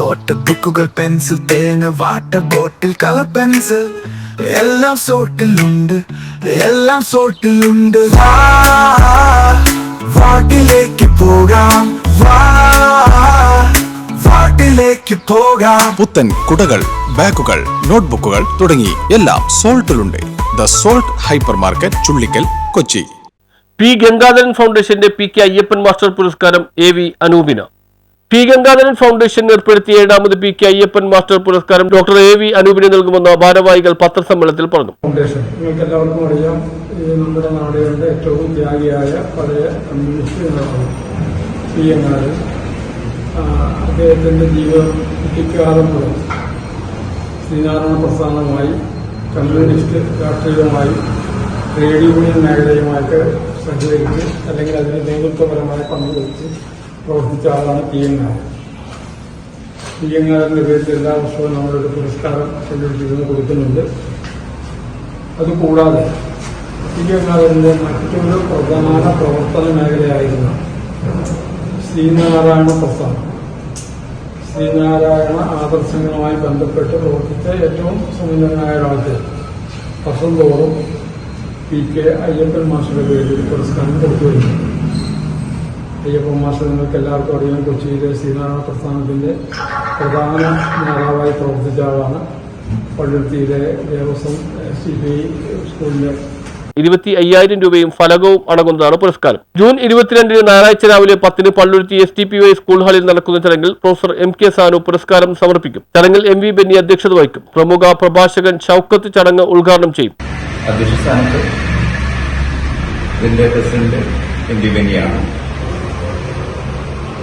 Not ബുക്കുകൾ pencil തേങ്ങ water bottle colour pencil എല്ലാം സോട്ടിലുണ്ട് എല്ലാം സോട്ടിലുണ്ട് വാ വാട്ടിലേക്ക് പോകാം വാ വാട്ടിലേക്ക് പോകാം പുത്തൻ കുടകൾ ബാഗുകൾ നോട്ട്ബുക്കുകൾ തുടങ്ങി എല്ലാം സോൾട്ടിലുണ്ട്. The salt hyper market Chullikkal Kochi. P Gangadharan ഫൗണ്ടേഷന്റെ പി കെ അയ്യപ്പൻ മാസ്റ്റർ പുരസ്കാരം എ വി അനൂപിന. പി ഗംഗാധരൻ ഫൗണ്ടേഷൻ ഏർപ്പെടുത്തിയ ഏഴാമത് പി കെ അയ്യപ്പൻ മാസ്റ്റർ പുരസ്കാരം ഡോക്ടർ എ വി അനൂപിന് നൽകുമെന്ന് ഭാരവാഹികൾ പത്രസമ്മേളനത്തിൽ പറഞ്ഞു. ഫൗണ്ടേഷൻ. നിങ്ങൾക്ക് എല്ലാവർക്കും അറിയാം നമ്മുടെ നാടുകളുടെ ഏറ്റവും ത്യാഗിയായ പഴയ കമ്മ്യൂണിസ്റ്റ് നേതാവ് പി എൻ ആർ. അദ്ദേഹത്തിന്റെ ജീവിതം കുട്ടിക്കാലം മുതൽ ശ്രീനാരായണ പ്രസ്ഥാനവുമായി കമ്മ്യൂണിസ്റ്റ് രാഷ്ട്രീയവുമായി ട്രേഡ് യൂണിയൻ മേഖലയുമായിട്ട് സഹകരിച്ച് അല്ലെങ്കിൽ അതിന് നേതൃത്വപരമായി പങ്കുവഹിച്ച് പ്രവർത്തിച്ച ആളാണ് പി ആറിന്റെ പേരിൽ എല്ലാ വർഷവും നമ്മളൊരു പുരസ്കാരം സംഘടിപ്പിക്കുന്നത് കൊടുക്കുന്നുണ്ട്. അതുകൂടാതെ പി എൻ മറ്റൊരു പ്രധാന പ്രവർത്തന മേഖലയായിരുന്ന ശ്രീനാരായണ പ്രസ്ഥാനം ശ്രീനാരായണ ആദർശങ്ങളുമായി ബന്ധപ്പെട്ട് പ്രവർത്തിച്ച ഏറ്റവും സുന്ദരനായ ഒരാൾക്ക് വർഷം തോറും പി കെ അയ്യപ്പൻ മാസ്റ്ററുടെ പേരിൽ പുരസ്കാരം കൊടുത്തു വരുന്നു അയ്യപ്പൻ മാഷങ്ങൾക്ക് നിങ്ങൾക്ക് എല്ലാവർക്കും അറിയാം കൊച്ചിയിലെ ശ്രീനാരായണ പ്രസ്ഥാനത്തിന്റെ പ്രധാന നേതാവായി പ്രവർത്തിച്ച ആളാണ്. പള്ളുരുത്തിയിലെ ദേവസ്വം സി ബി ഐ സ്കൂളിലെ ഇരുപത്തി അയ്യായിരം രൂപയും ഫലകവും അടങ്ങുന്നതാണ് പുരസ്കാരം. ജൂൺ ഇരുപത്തിരണ്ടിന് ഞായറാഴ്ച രാവിലെ പത്തിന് Palluruthy S T P Y school ഹാളിൽ നടക്കുന്ന ചടങ്ങിൽ പ്രൊഫസർ എം കെ സാനു പുരസ്കാരം സമർപ്പിക്കും. ചടങ്ങിൽ എം വി ബെന്നി അധ്യക്ഷത വഹിക്കും. പ്രമുഖ പ്രഭാഷകൻ ഷൌക്കത്ത് ചടങ്ങ് ഉദ്ഘാടനം ചെയ്യും. അധ്യക്ഷ സ്ഥാനത്ത് ഇതിന്റെ പ്രസിഡന്റ് എം വി ബെന്നിയാണ്.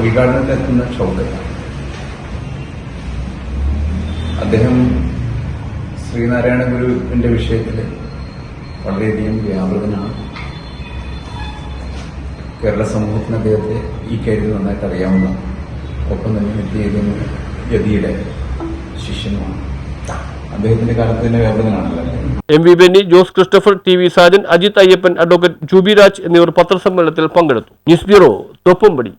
ഉദ്ഘാടനത്തിനെത്തുന്ന ഷൗക്കത്ത് അദ്ദേഹം ശ്രീനാരായണ ഗുരുവിന്റെ വിഷയത്തിൽ വളരെയധികം വ്യാപൃതനാണ്. കേരള സമൂഹത്തിന് അദ്ദേഹത്തെ ഈ കാര്യത്തിൽ നന്നായിട്ട് അറിയാവുന്ന ഒപ്പം തന്നെ നിത്യയതിന് ഗതിയുടെ ശിഷ്യനുമാണ്. M V Benny Jose Christopher T V Sajan Ajith Ayyappan advocate Jubi Raj എന്നിവർ പത്രസമ്മേളനത്തിൽ പങ്കെടുത്തു. News bureau Thoppumpady.